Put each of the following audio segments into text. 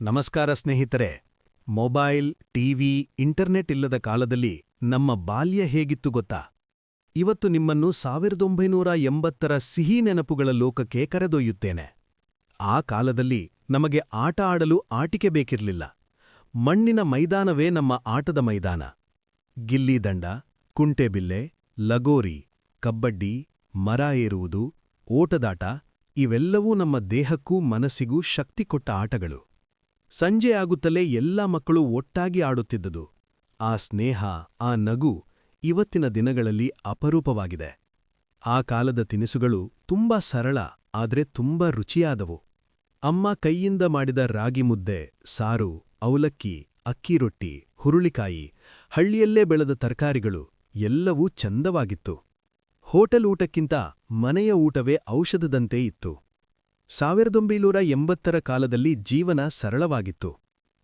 ನಮಸ್ಕಾರ ಸ್ನೇಹಿತರೆ, mobile, TV, internet ಇಲ್ಲದ ಕಾಲದಲ್ಲಿ ನಮ್ಮ ಬಾಲ್ಯ ಹೇಗಿತ್ತು ಗೊತ್ತಾ? ಇವತ್ತು ನಿಮ್ಮನ್ನು ಸಾವಿರದೊಂಬೈನೂರ ಎಂಬತ್ತರ ಸಿಹಿ ನೆನಪುಗಳ ಲೋಕಕ್ಕೆ ಕರೆದೊಯ್ಯುತ್ತೇನೆ. ಆ ಕಾಲದಲ್ಲಿ ನಮಗೆ ಆಟ ಆಡಲು ಆಟಿಕೆ ಬೇಕಿರಲಿಲ್ಲ. ಮಣ್ಣಿನ ಮೈದಾನವೇ ನಮ್ಮ ಆಟದ ಮೈದಾನ. ಗಿಲ್ಲಿದಂಡ ಕುಂಟೆಬಿಲ್ಲೆ ಲಗೋರಿ, ಕಬ್ಬಡ್ಡಿ, ಮರ ಏರುವುದು, ಓಟದಾಟ ಇವೆಲ್ಲವೂ ನಮ್ಮ ದೇಹಕ್ಕೂ ಮನಸ್ಸಿಗೂ ಶಕ್ತಿ ಕೊಟ್ಟ ಆಟಗಳು. ಸಂಜೆ ಆಗುತ್ತಲೇ ಎಲ್ಲ ಮಕ್ಕಳು ಒಟ್ಟಾಗಿ ಆಡುತ್ತಿದ್ದುದು. ಆ ಸ್ನೇಹ, ಆ ನಗು ಇವತ್ತಿನ ದಿನಗಳಲ್ಲಿ ಅಪರೂಪವಾಗಿದೆ. ಆ ಕಾಲದ ತಿನಿಸುಗಳು ತುಂಬಾ ಸರಳ, ಆದರೆ ತುಂಬಾ ರುಚಿಯಾದವು. ಅಮ್ಮ ಕೈಯಿಂದ ಮಾಡಿದ ರಾಗಿ ಮುದ್ದೆ, ಸಾರು, ಅವಲಕ್ಕಿ, ಅಕ್ಕಿ ರೊಟ್ಟಿ, ಹುರುಳಿಕಾಯಿ, ಹಳ್ಳಿಯಲ್ಲೇ ಬೆಳೆದ ತರಕಾರಿಗಳು ಎಲ್ಲವೂ ಚಂದವಾಗಿತ್ತು. ಹೋಟೆಲ್ ಊಟಕ್ಕಿಂತ ಮನೆಯ ಊಟವೇ ಔಷಧದಂತೆ ಇತ್ತು. ಸಾವಿರದೊಂಬೈನೂರ ಎಂಬತ್ತರ ಕಾಲದಲ್ಲಿ ಜೀವನ ಸರಳವಾಗಿತ್ತು.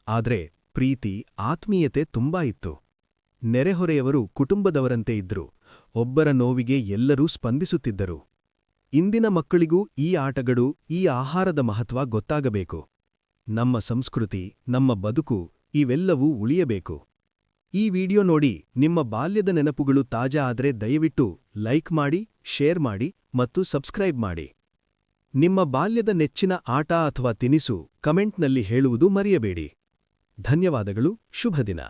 ಆದರೆ ಪ್ರೀತಿ, ಆತ್ಮೀಯತೆ ತುಂಬಾ ಇತ್ತು. ನೆರೆಹೊರೆಯವರು ಕುಟುಂಬದವರಂತೆ ಇದ್ರು. ಒಬ್ಬರ ನೋವಿಗೆ ಎಲ್ಲರೂ ಸ್ಪಂದಿಸುತ್ತಿದ್ದರು. ಇಂದಿನ ಮಕ್ಕಳಿಗೂ ಈ ಆಟಗಳು, ಈ ಆಹಾರದ ಮಹತ್ವ ಗೊತ್ತಾಗಬೇಕು. ನಮ್ಮ ಸಂಸ್ಕೃತಿ, ನಮ್ಮ ಬದುಕು ಇವೆಲ್ಲವೂ ಉಳಿಯಬೇಕು. ಈ ವಿಡಿಯೋ ನೋಡಿ ನಿಮ್ಮ ಬಾಲ್ಯದ ನೆನಪುಗಳು ತಾಜಾ ಆದರೆ ದಯವಿಟ್ಟು ಲೈಕ್ ಮಾಡಿ, ಶೇರ್ ಮಾಡಿ ಮತ್ತು ಸಬ್ಸ್ಕ್ರೈಬ್ ಮಾಡಿ. ನಿಮ್ಮ ಬಾಲ್ಯದ ನೆಚ್ಚಿನ ಆಟ ಅಥವಾ ತಿನಿಸು ಕಮೆಂಟ್ನಲ್ಲಿ ಹೇಳುವುದು ಮರೆಯಬೇಡಿ. ಧನ್ಯವಾದಗಳು ಶುಭ ದಿನ